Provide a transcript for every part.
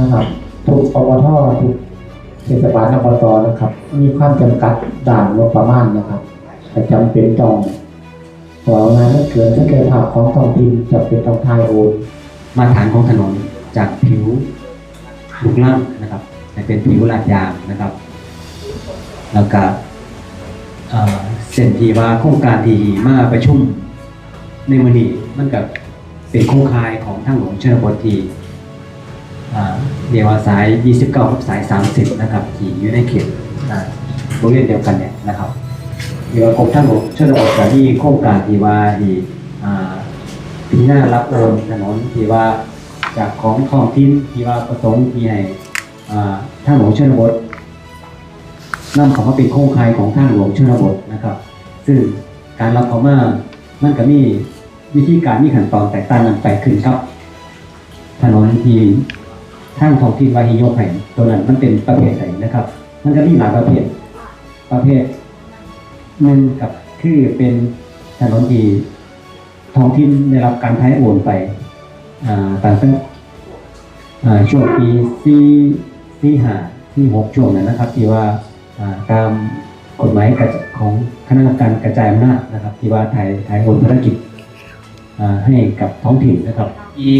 นะครับทุกอบททุกเทศบาลอบตนะครับ มีความจำกัดด่านงบประมาณนะครับแต่จำเป็นต้องของานไม่เกินศักยภาพของท้องถิ่นจะเป็นต้องทายโอนมาตรฐานของถนนจากผิวลูกล่างนะครับให้เป็นผิวลาดยางนะครับ แล้วก็เส้นทีว่าโครงการที่มาประชุมในมือนี้มันกับเป็นโครงข่ายของทางหลวงชนบทที่ เรียกว่าสาย 29กับสาย 30 นะครับที่อยู่ในเขตโรงเรียนเดียวกันเนี่ยนะครับเรียกว่ากรมทางหลวงชนบทกับที่โครงการที่ว่าที่อ่าปีหน้ารับโอนถนนที่ว่าจากของท้องถิ่นที่ว่าประสงค์ที่ให้อ่าทางหลวงชนบทนำเขามาเป็นโครงข่ายของทางหลวงชนบทนะครับ ซึ่งการรับเขามามันก็มีวิธีการมีขั้นตอนแตกต่างกันไปขึ้นครับ ถนนที่ ทางท้องถิ่วาฮิโยกให้ตัวนั้นมันเป็นประเภทไหนนะครับ มันก็มีหลายประเภท ประเภทหนึ่งกับคือเป็นถนนที่ท้องถิ่นได้รับการท้ายโอนไปอ่าตั้งแต่ช่วงปีที่ที่หาที่หกช่วงนั้นนะครับ ที่ว่าอ่าตามกฎหมายกรของคณะกรรมการกระจายอำนาจนะครับ ที่ว่าถ่ายถ่ายโอนภารกิจ ให้กับท้องถิ่นนะครับที่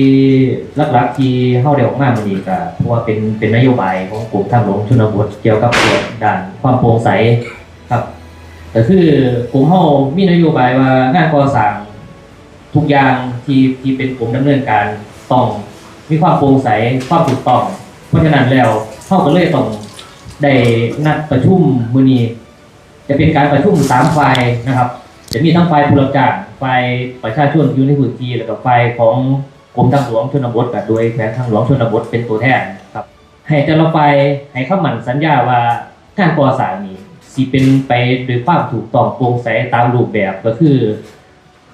หลักๆที่เข้าได้ออกมาวันนี้ก็เพราะว่าเป็นเป็นนโยบายของกลุ่มทางหลวงชนบทเกี่ยวกับเรื่องด้านความโปร่งใสครับแต่คือกลุ่มเฮามีนโยบายว่างานก่อสร้างทุกอย่างที่ที่เป็นกลุ่มดำเนินการต้องมีความโปร่งใสความถูกต้อง เพราะฉะนั้นแล้วเฮาก็เลยต้องได้นัดประชุมมือนีจะเป็นการประชุมสามฝ่ายนะครับ จะมีทั้งฝ่ายผู้รับจ้างฝ่ายประชาชนยูนพื้นที่แล้วก็ฝ่ายของกรมทางหลวงชนบทกับโดยแผนทางหลวงชนบทเป็นตัวแทนครับ ให้แต่ละฝ่ายให้คำมั่นสัญญาว่าการก่อสร้างนี้สิเป็นไปโดยความถูกต้องโปร่งใสตามรูปแบบก็คือ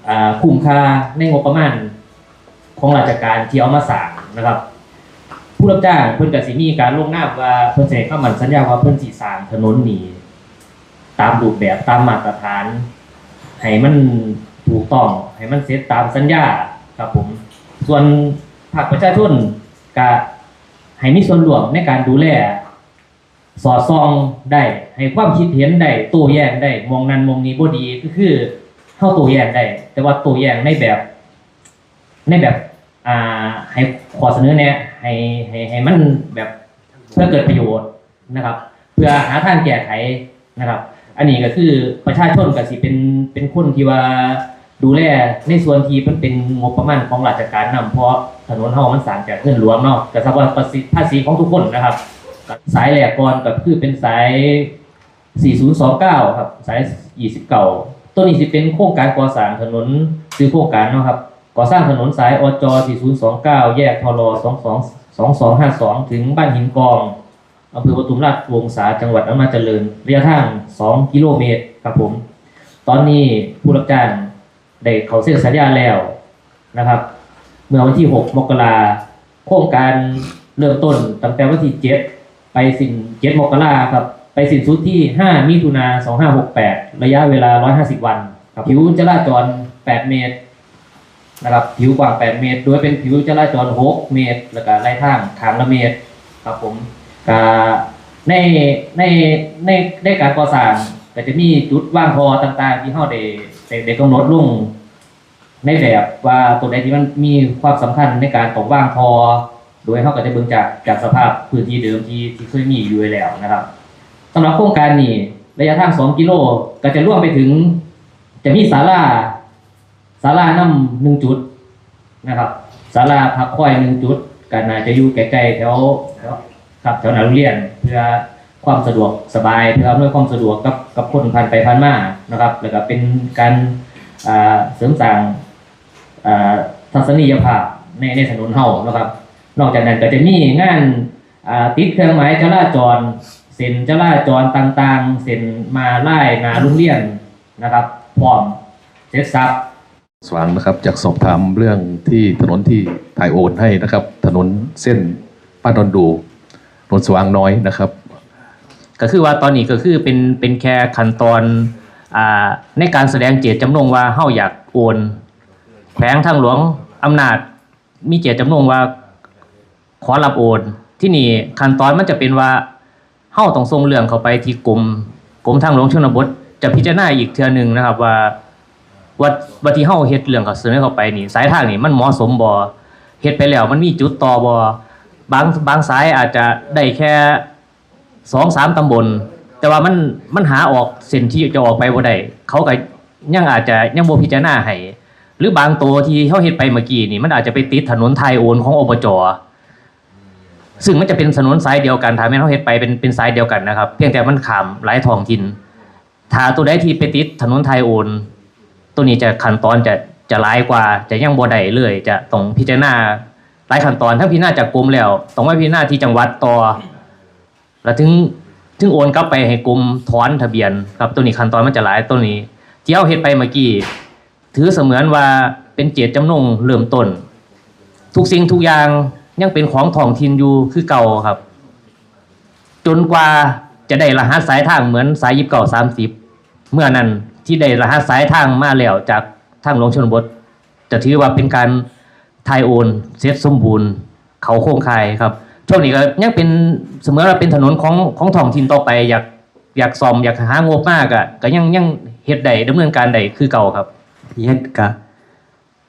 อคุ้มค่าในงบประมาณของราชการที่เอามาสร้างนะครับ ผู้รับจ้างเพิ่นก็สิมีการลงหน้าว่าเพิ่นสิให้คำมั่นสัญญาว่าเพิ่นสิสร้างถนนนี้ตามรูปแบบตามมาตรฐาน ให้มันถูกต้องให้มันเสร็จตามสัญญาครับผม ส่วนภาคประชาชนก็ให้มีส่วนร่วมในการดูแล สอดส่องได้ให้ความคิดเห็นได้โต้แย้งได้มองนั้นมองนี้บ่ดีก็คือเข้าโต้แย้งได้ แต่ว่าโต้แย้งในแบบ ในแบบอ่าให้ขอเสนอแนะให้ให้ให้มันแบบเพื่อเกิดประโยชน์นะครับ เพื่อหาทางแก้ไขนะครับ อันนี้ก็คือประชาชนก็สิเป็น เป็นคนที่ว่าดูแลในส่วนที่มันเป็นงบประมาณของราชการนำเพราะถนนเฮามันสร้างจากเงินหลวงเนาะก็ทราบว่าภาษีภาษีของทุกคนนะครับ สายแหลกก่อนก็คือเป็นสาย 4029 ครับ สาย 29 ตัวนี้สิเป็นโครงการก่อสร้างถนนซื้อโครงการเนาะครับก่อสร้างถนนสายอจ4029 แยกทร22 2252 ถึงบ้านหินกองอำเภอปทุมราชวงศาจังหวัดอำนาจเจริญระยะทาง 2 กิโลเมตรครับผม ตอนนี้ผู้รับจ้างได้เขาเซ็นสัญญาแล้วนะครับ เมื่อวันที่ 6 มกราโครงการเริ่มต้นตั้งแต่วันที่ 7 ไปสิ้น7มกราครับ ไปสิ้นสุดที่ 5 มิถุนา2568 ระยะเวลา 150 วันครับผิวจราจร 8 เมตรนะครับผิวกว้าง 8 เมตร โดยเป็นผิวจราจร 6 เมตร แล้วก็ไล่ทางทางละเมตรครับผมก็ในในในในการก่อสร้าง ก็จะมีจุดว่างพอต่างๆ ที่เฮาได้ได้ได้กำหนดลงในแบบว่าตัวใดที่มันมีความสำคัญในการตกว่างพอ โดยเฮาก็จะเบิ่งจากจากสภาพพื้นที่เดิมที่ที่เคยมีอยู่แล้วนะครับสำหรับโครงการนี้ระยะทาง2กิโลก็จะร่วมไปถึง จะมีศาลาศาลานำหนึ่งจุดนะครับศาลาพักคอยหนึ่งจุดก็น่าจะอยู่ใกล้ๆแถวแถวครับแถวหน้าโรงเรียนเพื่อ ความสะดวกสบายเพื่ออำนวยความสะดวกกับกับคนผ่านไปผ่านมานะครับ แล้วก็เป็นการเสริมสร้างทัศนียภาพในในถนนเฮานะครับ นอกจากนั้นก็จะมีงานติดเครื่องหมายจราจรเส้นจราจรต่างๆ เส้นมาไล่หนาโรงเรียนนะครับพร้อมเสร็จสับสว่างนะครับจากสอบถามเรื่องที่ถนนที่ถ่ายโอนให้นะครับ ถนนเส้นป้านดอนดูถนนสว่างน้อยนะครับ ก็คือว่าตอนนี้ก็คือเป็นเป็นแค่ขั้นตอนอ่าในการแสดงเจตจำนงว่าเฮาอยากโอนแขวงทางหลวงอำนาจ มีเจตจำนงว่าขอรับโอน ที่นี่ขั้นตอนมันจะเป็นว่าเฮาต้องส่งเรื่องเข้าไปที่กรมกรมทางหลวงชนบทจะพิจารณาอีกเทื่อหนึ่งนะครับว่าว่าว่าที่เฮาเฮ็ดเรื่องเขาเสนอเข้าไปนี่ สายทางนี่มันเหมาะสมบ่เฮ็ดไปแล้วมันมีจุดต่อบ่บางบางสายอาจจะได้แค่ สองสามตำบล แต่ว่ามันมันหาออกเส้นที่จะออกไปบ่ได้เขาก็ยังอาจจะยังบ่พิจารณาให้หรือบางตัวที่เฮาเฮ็ดไปเมื่อกี้นี่มันอาจจะไปติดถนนไทยโอนของอบจซึ่งมันจะเป็นถนนสายเดียวกันถ้าแม่เขาเฮ็ดไปเป็นเป็นสายเดียวกันนะครับ เพียงแต่มันขามหลายท้องถิ่นถ้าตัวใดที่ไปติดถนนไทยโอน ตัวนี้จะขั้นตอนจะจะหลายกว่าจะยังบ่ได้เลย จะต้องพิจารณาหลายขั้นตอนทั้งพิจารณาจากกรมแล้วต้องมาพิจารณาที่จังหวัดต่อ แล้วถึงถึงโอนกลับไปให้กรมถอนทะเบียนครับตัวนี้ขั้นตอนมันจะหลายตัวนี้ที่เอาเฮ็ดไปเมื่อกี้ถือเสมือนว่าเป็นเจตจำนงเริ่มต้น ทุกสิ่งทุกอย่างยังเป็นของท้องถิ่นอยู่คือเก่าครับ จนกว่าจะได้รหัสสายทางเหมือนสายยิบเก่าสามสิบเมื่อนั้นที่ได้รหัสสายทางมาแล้วจากทางหลวงชนบท จะถือว่าเป็นการทายโอนเสร็จสมบูรณ์ เขาโค้งคายครับ ช่วงนี้ก็ยังเป็นเสมือนว่าเป็นถนนของของท้องถิ่นต่อไป อยากอยากซ่อมอยากหางบมากอะก็ยังยังเฮ็ดได้ดำเนินการได้คือเก่าครับเฮ็ดกะ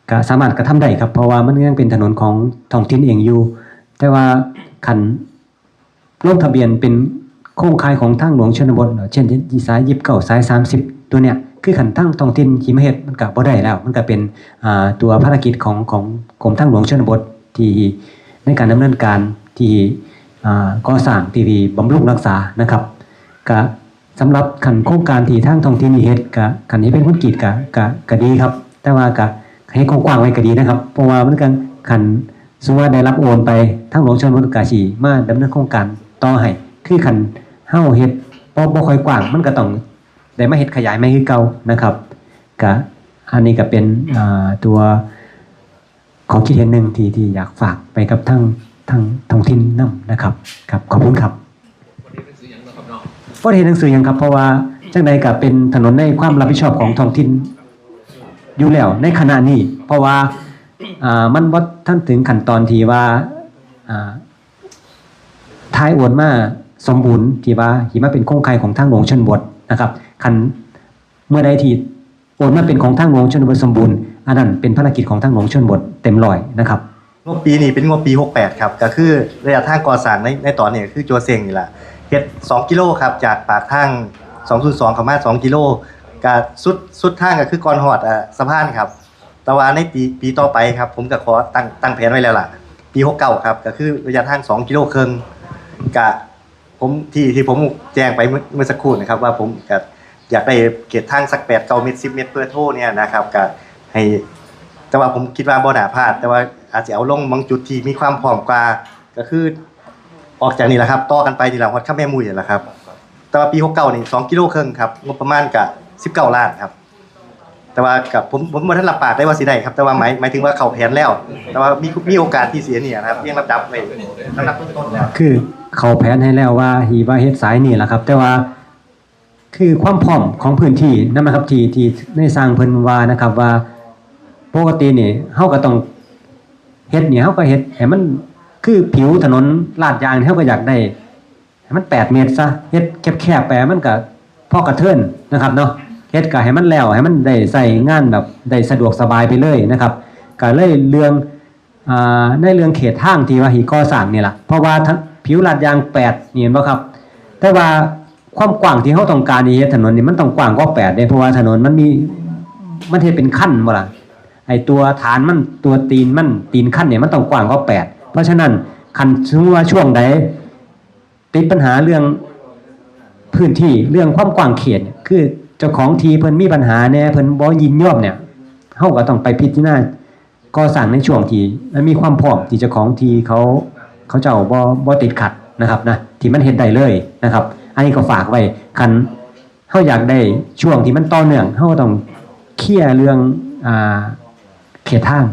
กะสามารถกระทำได้ครับ เพราะว่ามันยังเป็นถนนของท้องถิ่นเองอยู่ แต่ว่าคันลงทะเบียนเป็นโครงข่ายของทางหลวงชนบทเช่นสายยิบเก่าสาย30ตัวเนี้ยคือขันทางท้องถิ่นที่มาเฮ็ดมันก็บ่ได้แล้ว มันก็เป็นอ่าตัวภารกิจของของกรมทางหลวงชนบทที่ในการดำเนินการที่ก่อสร้างที่บำรุงรักษานะครับก็สำหรับขันโครงการที่ทางท้องถิ่นนี่เฮ็ดกะขันนี้เป็นคนกีดกะกะกะดีครับ แต่ว่ากะให้กว้างไว้ก็ดีนะครับ เพราะว่ามันกันขันสมมติว่าได้รับโอนไปทางหลวงชนบทกาชีมาดำเนินโครงการต่อให้คือขันเฮาเฮ็ดบ่บ่ค่อยกว้างมันก็ต้องได้มาเฮ็ดขยายใหม่คือเก่านะครับกะอันนี้ก็เป็นตัวของคิดเห็นหนึ่งที่ที่อยากฝากไปกับทาง ทางท้องถิ่นนํนะครับครับขอบคุณครับบ่ได้เห็นหนังสือหยังครับ เพราะว่าจังใดก็เป็นถนนในความรับผิดชอบของท้องถิ่นอยู่แล้วในขณะนี้ เพราะว่าอ่ามันบ่ทันถึงขั้นตอนที่ว่าอ่าท้ายโอนมาสมบูรณ์ที่ว่าที่มาเป็นโครงข่ายของทางหลวงชนบทนะครับคันเมื่อใดที่โอนมาเป็นของทางหลวงชนบทสมบูรณ์อันนั้นเป็นภารกิจของทางหลวงชนบทเต็มร้อยนะครับ งบปีนี้เป็นงบปี 68 ครับ ก็คือระยะทางก่อสร้างในในตอนนี้คือจัวเซงนี่แหละเฮ็ด2กิโลครับ จากปากทาง 202เข้ามา 2 กิโลก็สุดสุดทางก็คือก่อนฮอดอะสะพานครับ แต่ว่าในปีปีต่อไปครับ ผมก็ขอตั้งตั้งแผนไว้แล้วล่ะ ปี 69 ครับ ก็คือระยะทาง 2 กิโลครึ่งกะผมที่ที่ผมแจ้งไปเมื่อเมื่อสักครู่นะครับว่าผมก็อยากได้เขตทางสัก8 9เมตร10 เมตรเพื่อโทเนี่ยนะครับก็ให้ แต่ว่าผมคิดว่าบ่น่าพลาด แต่ว่าอาจจะเอาลงบางจุดที่มีความพร้อมกว่าก็คือออกจากนี่แหละครับต่อกันไปทีหลังวัดข้ามแม่มุยนี่แหละครับ แต่ว่าปี69นี่2กิโลครึ่งครับงบประมาณกับ19ล้านครับ แต่ว่ากับผมผมบ่ทันรับปากได้ว่าสิได้ครับแต่ว่าหมายหมายถึงว่าเข้าแผนแล้ว แต่ว่ามีมีโอกาสที่เสียเนี่ยนะครับเรียงลำดับไว้ลำดับต้นๆแล้ว คือเขาแผนให้แล้วว่าฮีว่าเฮ็ดสายนี่แหละครับ แต่ว่าคือความพร้อมของพื้นที่นั่นนะครับที่ที่ในสร้างเพิ่นว่านะครับว่า ปกตินี่เฮาก็ต้องเฮ็ดนี่เฮาก็เฮ็ดให้มันคือผิวถนนลาดยางเฮาก็อยากได้ให้มัน8เมตรซะเฮ็ดแคบๆไปมันก็พอกระเทินนะครับเนาะเฮ็ดก็ให้มันแล้วให้มันได้ใส่งานแบบได้สะดวกสบายไปเลยนะครับก็เลยเรื่องอ่าในเรื่องเขตทางที่ว่าหีก่อสร้างนี่แหละเพราะว่าผิวลาดยาง8นี่เห็นบ่ครับ แต่ว่าความกว้างที่เขาต้องการนี่เฮ็ดถนนนี่มันต้องกว้างกว่า8เด้เพราะว่าถนนมันมีมันเฮ็ดเป็นขั้นบ่ล่ะ ไอตัวฐานมันตัวตีนมันตีนขั้นเนี่ยมันต้องกว้างกว่า8เพราะฉะนั้นคันสมมติว่าช่วงใดติดปัญหาเรื่องพื้นที่เรื่องความกว้างเขตเนี่ยคือเจ้าของทีเพิ่นมีปัญหาแน่เพิ่นบ่ยินยอมเนี่ยเฮาก็ต้องไปพิจารณาก็สั่งในช่วงที่มันมีความพร้อมที่เจ้าของทีเขาเขาเจ้าบ่บ่ติดขัดนะครับนะที่มันเฮ็ดได้เลยนะครับ อันนี้ก็ฝากไว้คันเฮาอยากได้ช่วงที่มันต่อเนื่องเฮาก็ต้องเคลียร์เรื่องอ่า เขตทาง